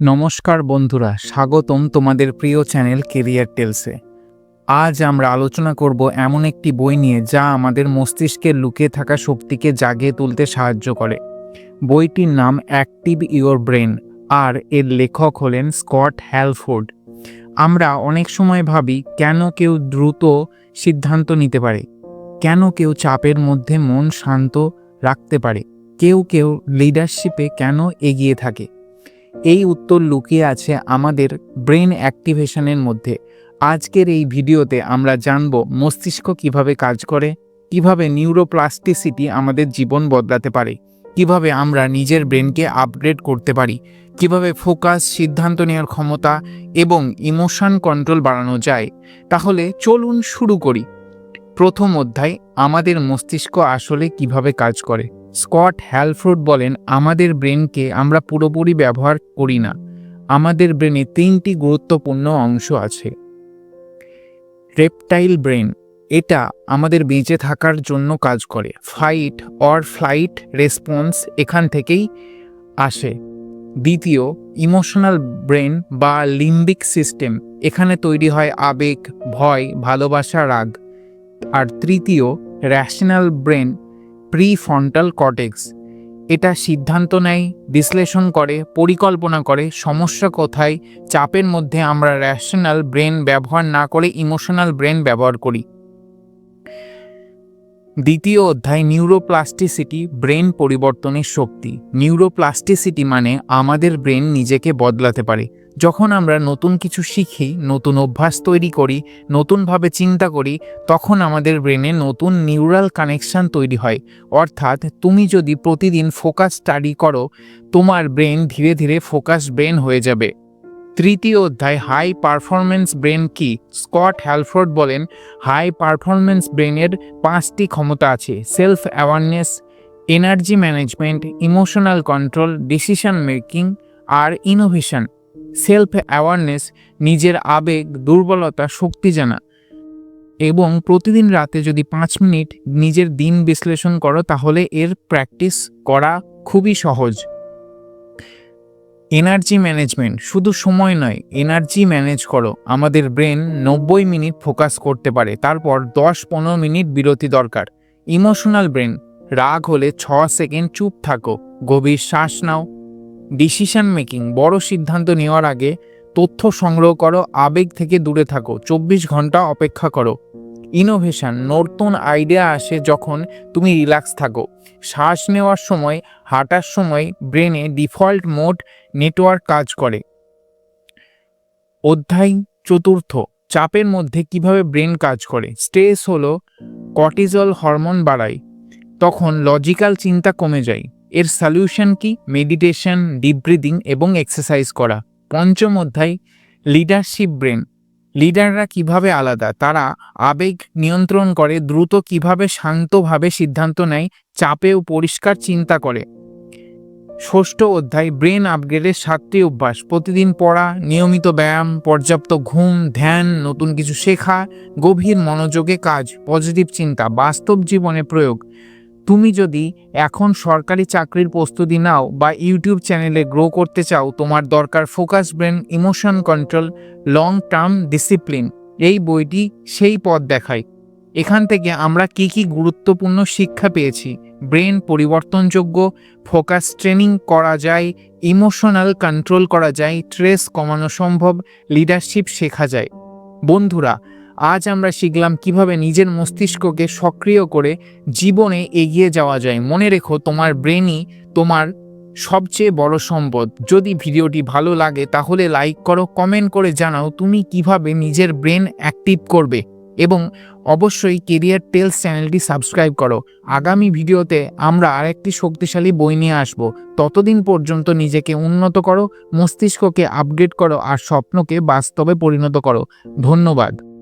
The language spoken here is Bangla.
নমস্কার বন্ধুরা, স্বাগতম তোমাদের প্রিয় চ্যানেল কেরিয়ার টেলসে আজ আমরা আলোচনা করব এমন একটি বই নিয়ে যা আমাদের মস্তিষ্কের লুকিয়ে থাকা শক্তিকে জাগিয়ে তুলতে সাহায্য করে। বইটির নাম অ্যাক্টিভ ইওর ব্রেন আর এর লেখক হলেন স্কট হ্যালফোর্ড আমরা অনেক সময় ভাবি, কেন কেউ দ্রুত সিদ্ধান্ত নিতে পারে? কেন কেউ চাপের মধ্যে মন শান্ত রাখতে পারে? কেউ কেউ লিডারশিপে কেন এগিয়ে থাকে? এই উত্তর লুকিয়ে আছে আমাদের ব্রেন অ্যাক্টিভেশনের মধ্যে। আজকের এই ভিডিওতে আমরা জানব মস্তিষ্ক কীভাবে কাজ করে, কীভাবে নিউরোপ্লাস্টিসিটি আমাদের জীবন বদলাতে পারে, কীভাবে আমরা নিজের ব্রেনকে আপগ্রেড করতে পারি, কীভাবে ফোকাস, সিদ্ধান্ত নেওয়ার ক্ষমতা এবং ইমোশন কন্ট্রোল বাড়ানো যায়। তাহলে চলুন শুরু করি। প্রথম অধ্যায়, আমাদের মস্তিষ্ক আসলে কীভাবে কাজ করে। স্কট হ্যালফোর্ড বলেন, আমাদের ব্রেনকে আমরা পুরোপুরি ব্যবহার করি না। আমাদের ব্রেনে তিনটি গুরুত্বপূর্ণ অংশ আছে। রেপটাইল ব্রেন, এটা আমাদের বেঁচে থাকার জন্য কাজ করে। ফাইট অর ফ্লাইট রেসপন্স এখান থেকেই আসে। দ্বিতীয়, ইমোশনাল ব্রেন বা লিম্বিক সিস্টেম, এখানে তৈরি হয় আবেগ, ভয়, ভালোবাসা, রাগ। আর তৃতীয়, র্যাশনাল ব্রেন প্রিফ্রন্টাল কটেক্স এটা সিদ্ধান্ত নেয়, বিশ্লেষণ করে, পরিকল্পনা করে, সমস্যা কোথায়, চাপের মধ্যে আমরা র্যাশনাল ব্রেন ব্যবহার না করে ইমোশনাল ব্রেন ব্যবহার করি। দ্বিতীয় অধ্যায় নিউরোপ্লাস্টিসিটি ব্রেন পরিবর্তনের শক্তি। নিউরোপ্লাস্টিসিটি মানে আমাদের ব্রেন নিজেকে বদলাতে পারে। যখন আমরা নতুন কিছু শিখি, নতুন অভ্যাস তৈরি করি, নতুনভাবে চিন্তা করি, তখন আমাদের ব্রেনে নতুন নিউরাল কানেকশন তৈরি হয়। অর্থাৎ তুমি যদি প্রতিদিন ফোকাস স্টাডি করো, তোমার ব্রেন ধীরে ধীরে ফোকাস ব্রেন হয়ে যাবে। তৃতীয় অধ্যায় হাই পারফরমেন্স ব্রেন কি? স্কট হ্যালফোর্ড বলেন, হাই পারফরমেন্স ব্রেনের পাঁচটি ক্ষমতা আছে, self awareness, energy management, emotional control, decision making আর ইনোভেশন। সেলফ অ্যাওয়ারনেস নিজের আবেগ, দুর্বলতা, শক্তি জানা। এবং প্রতিদিন রাতে যদি পাঁচ মিনিট নিজের দিন বিশ্লেষণ করো, তাহলে এর প্র্যাকটিস করা খুবই সহজ। এনার্জি ম্যানেজমেন্ট শুধু সময় নয় এনার্জি ম্যানেজ করো। আমাদের ব্রেন নব্বই মিনিট ফোকাস করতে পারে, তারপর দশ পনেরো মিনিট বিরতি দরকার। ইমোশনাল ব্রেন রাগ হলে ছ সেকেন্ড চুপ থাকো, গভীর শ্বাস নাও। ডিসিশন মেকিং বড় সিদ্ধান্ত নেওয়ার আগে তথ্য সংগ্রহ করো, আবেগ থেকে দূরে থাকো, চব্বিশ ঘণ্টা অপেক্ষা করো। ইনোভেশন নতুন আইডিয়া আসে যখন তুমি রিল্যাক্স থাকো। শ্বাস নেওয়ার সময়, হাঁটার সময় ব্রেনে ডিফল্ট মোড নেটওয়ার্ক কাজ করে। অধ্যায় চতুর্থ, চাপের মধ্যে কীভাবে ব্রেন কাজ করে? স্ট্রেস হলো কর্টিজল হরমোন বাড়ায়, তখন লজিক্যাল চিন্তা কমে যায়। এর সলিউশন কি? মেডিটেশন ডিপ ব্রিদিং এবং এক্সারসাইজ করা। পঞ্চম অধ্যায় লিডারশিপ ব্রেন লিডাররা কীভাবে আলাদা? তারা আবেগ নিয়ন্ত্রণ করে, দ্রুত কীভাবে শান্তভাবে সিদ্ধান্ত নেয়, চাপেও পরিষ্কার চিন্তা করে। ষষ্ঠ অধ্যায়, ব্রেন আপগ্রেডের সাতটি অভ্যাস। প্রতিদিন পড়া, নিয়মিত ব্যায়াম, পর্যাপ্ত ঘুম, ধ্যান, নতুন কিছু শেখা, গভীর মনোযোগে কাজ পজিটিভ চিন্তা, বাস্তব জীবনে প্রয়োগ। তুমি যদি এখন সরকারি চাকরির প্রস্তুতি নাও বা ইউটিউব চ্যানেলে গ্রো করতে চাও, তোমার দরকার focus brain emotion control long term discipline এই বইটি সেই পথ দেখায়। এখান থেকে আমরা কি কি গুরুত্বপূর্ণ শিক্ষা পেয়েছি? ব্রেন পরিবর্তনযোগ্য ফোকাস ট্রেনিং করা যায় ইমোশনাল কন্ট্রোল করা যায় স্ট্রেস কমানো সম্ভব লিডারশিপ শেখা যায়। বন্ধুরা আজ আমরা শিখলাম কীভাবে নিজের মস্তিষ্ককে সক্রিয় করে জীবনে এগিয়ে যাওয়া যায়। মনে রেখো, তোমার ব্রেনই তোমার সবচেয়ে বড় সম্পদ। যদি ভিডিওটি ভালো লাগে, তাহলে লাইক করো, কমেন্ট করে জানাও তুমি কীভাবে নিজের ব্রেন অ্যাক্টিভ করবে। এবং অবশ্যই কেরিয়ার টেলস চ্যানেলটি সাবস্ক্রাইব করো। আগামী ভিডিওতে আমরা আরেকটি শক্তিশালী বই নিয়ে আসব। ততদিন পর্যন্ত নিজেকে উন্নত করো, মস্তিষ্ককে আপগ্রেড করো আর স্বপ্নকে বাস্তবে পরিণত করো। ধন্যবাদ।